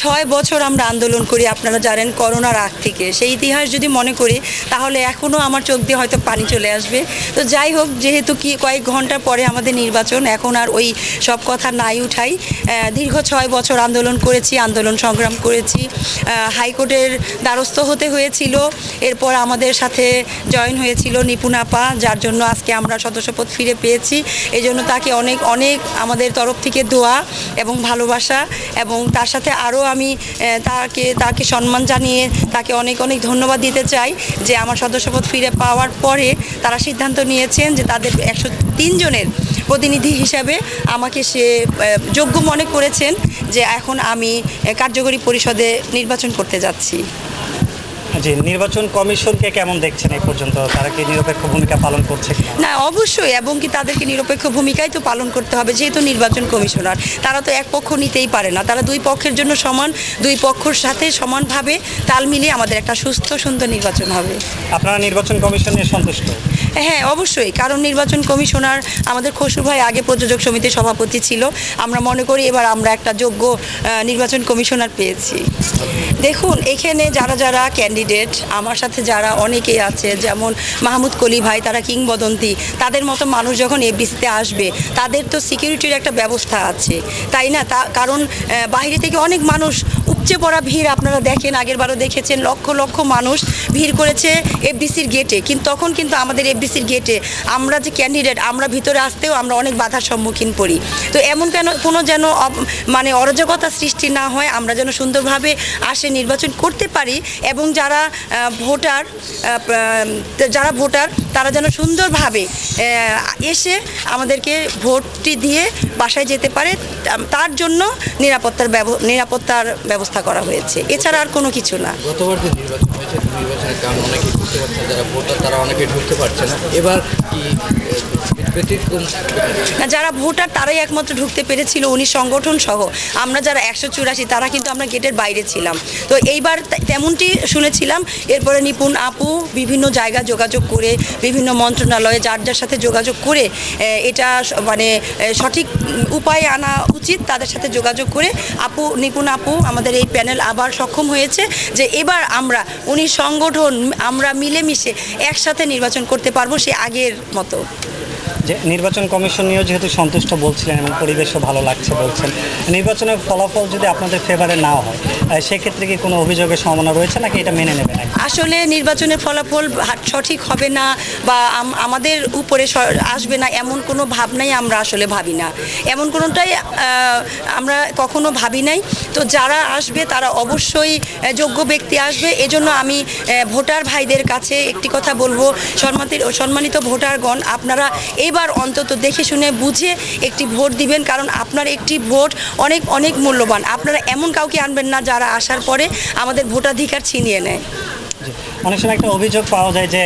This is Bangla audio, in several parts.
ছয় বছর আমরা আন্দোলন করি, আপনারা জানেন করোনার আগ থেকে। সেই ইতিহাস যদি মনে করি, তাহলে এখনও আমার চোখ দিয়ে হয়তো পানি চলে আসবে। তো যাই হোক, যেহেতু কি কয়েক ঘণ্টা পরে আমাদের নির্বাচন, এখন আর ওই সব কথা নাই উঠাই। দীর্ঘ ছয় বছর আন্দোলন করেছি, আন্দোলন সংগ্রাম করেছি। হাইকোর্টের দ্বারস্থ হতে হয়েছিল। এরপর আমাদের সাথে জয়েন হয়েছিল নিপুণাপা যার জন্য আজকে আমরা সদস্যপদ ফিরে পেয়েছি। এই তাকে অনেক অনেক আমাদের তরফ থেকে দোয়া এবং ভালোবাসা এবং তার সাথে আরও আমি তাকে তাকে সম্মান জানিয়ে, তাকে অনেক অনেক ধন্যবাদ দিতে চাই যে আমার সদস্যপদ ফিরে পাওয়ার পরে তারা সিদ্ধান্ত নিয়েছেন যে তাদের একশো তিনজনের প্রতিনিধি হিসাবে আমাকে সে যোগ্য মনে করেছেন যে এখন আমি কার্যকরী পরিষদে নির্বাচন করতে যাচ্ছি। জি নির্বাচন কমিশনকে কেমন দেখছেন এই পর্যন্ত? তারা কি নিরপেক্ষ ভূমিকা পালন করছে না অবশ্যই এবং কি তাদেরকে নিরপেক্ষ ভূমিকাই তো পালন করতে হবে যেহেতু নির্বাচন কমিশনার। তারা তো এক পক্ষ নিতেই পারে না। তারা দুই পক্ষের জন্য সমান দুই পক্ষের সাথে সমানভাবে তাল মিলিয়ে আমাদের একটা সুস্থ সুন্দর নির্বাচন হবে। আপনারা নির্বাচন কমিশন নিয়ে সন্তুষ্ট? হ্যাঁ অবশ্যই কারণ নির্বাচন কমিশনার আমাদের খসরু ভাই আগে প্রযোজক সমিতির সভাপতি ছিল। আমরা মনে করি এবার আমরা একটা যোগ্য নির্বাচন কমিশনার পেয়েছি। দেখুন এখানে যারা যারা ক্যান্ডিডেট আমার সাথে যারা অনেকেই আছে, যেমন মাহমুদ কলি ভাই, তারা কিংবদন্তি, তাদের মতো মানুষ যখন এফবিসিতে আসবে, তাদের তো সিকিউরিটির একটা ব্যবস্থা আছে। তাই না? তা কারণ বাইরে থেকে অনেক মানুষ উপচে পড়া ভিড় আপনারা দেখেন আগেরবারও দেখেছেন, লক্ষ লক্ষ মানুষ ভিড় করেছে এফডিসির গেটে কিন্তু তখন কিন্তু আমাদের এফডিসির গেটে আমরা যে ক্যান্ডিডেট আমরা ভিতরে আসতেও আমরা অনেক বাধার সম্মুখীন পড়ি। তো এমন কেন, কোনো যেন মানে অরাজকতা সৃষ্টি না হয়, আমরা যেন সুন্দরভাবে আসে, নির্বাচন করতে পারি এবং যারা ভোটার যারা ভোটার, তারা যেন সুন্দরভাবে এসে আমাদেরকে ভোটটি দিয়ে বাসায় যেতে পারে, তার জন্য নিরাপত্তার ব্যব- নিরাপত্তার ব্যবস্থা করা হয়েছে। এছাড়া আর কোনো কিছু না। গতবার নির্বাচন হয়েছে নির্বাচনের কারণে অনেকে ঢুকতে পারছে যারা ভোটার, তারা অনেকে ঢুকতে পারছে না। এবার কি যারা ভোটার, তারাই একমাত্র ঢুকতে পেরেছিল উনি সংগঠন সহ। আমরা যারা একশো চুরাশি, তারা কিন্তু আমরা গেটের বাইরে ছিলাম। তো এইবার তেমনটি শুনেছিলাম। এরপরে নিপুণ আপু বিভিন্ন জায়গা যোগাযোগ করে, বিভিন্ন মন্ত্রণালয়ে যার যার সাথে যোগাযোগ করে এটা মানে সঠিক উপায়ে আনা উচিত, তাদের সাথে যোগাযোগ করে আপু, নিপুণ আপু আমাদের এই প্যানেল আবার সক্ষম হয়েছে যে এবার আমরা, উনি সংগঠন, আমরা মিলেমিশে একসাথে নির্বাচন করতে পারব সে আগের মতো। যে নির্বাচন কমিশন নিয়েও যেহেতু সন্তুষ্ট বলছিলেন এবং পরিবেশও ভালো লাগছে বলছেন, নির্বাচনের ফলাফল যদি আপনাদের ফেভারে না হয় সেক্ষেত্রে কি কোনো অভিযোগের সম্ভাবনা রয়েছে নাকি এটা মেনে নেবে আসলে নির্বাচনের ফলাফল সঠিক হবে না বা আম- আমাদের উপরে আসবে না এমন কোনো ভাবনাই আমরা আসলে ভাবি না। এমন কোনোটাই আমরা কখনো ভাবি নাই। তো যারা আসবে তারা অবশ্যই যোগ্য ব্যক্তি আসবে। এজন্য আমি ভোটার ভাইদের কাছে একটি কথা বলব। সম্মানিত ভোটারগণ, আপনারা এবার অন্তত দেখে শুনে বুঝে একটি ভোট দিবেন, কারণ আপনার একটি ভোট অনেক অনেক মূল্যবান আপনারা এমন কাউকে আনবেন না যারা আসার পরে আমাদের ভোটাধিকার ছিনিয়ে নেয়। অনেক সময় একটা অভিযোগ পাওয়া যায় যে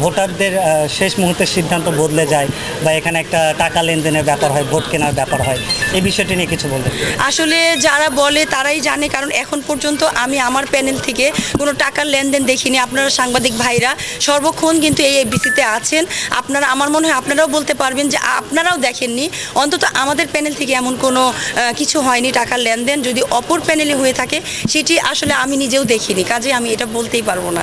ভোটারদের শেষ মুহূর্তের সিদ্ধান্ত বদলে যায় বা এখানে একটা টাকা লেনদেনের ব্যাপার হয়, ভোট কেনার ব্যাপার হয়। এই বিষয়টি নিয়ে কিছু বলবেন? আসলে যারা বলে তারাই জানে, কারণ এখন পর্যন্ত আমি আমার প্যানেল থেকে কোনো টাকার লেনদেন দেখিনি। আপনারা সাংবাদিক ভাইরা সর্বক্ষণ কিন্তু এই এফবিসিতে আছেন। আপনারা, আমার মনে হয় আপনারাও বলতে পারবেন যে, আপনারাও দেখেননি। অন্তত আমাদের প্যানেল থেকে এমন কোনো কিছু হয়নি টাকার লেনদেন। যদি অপর প্যানেলে হয়ে থাকে, সেটি আসলে আমি নিজেও দেখিনি। কাজে আমি এটা বলতেই পারব না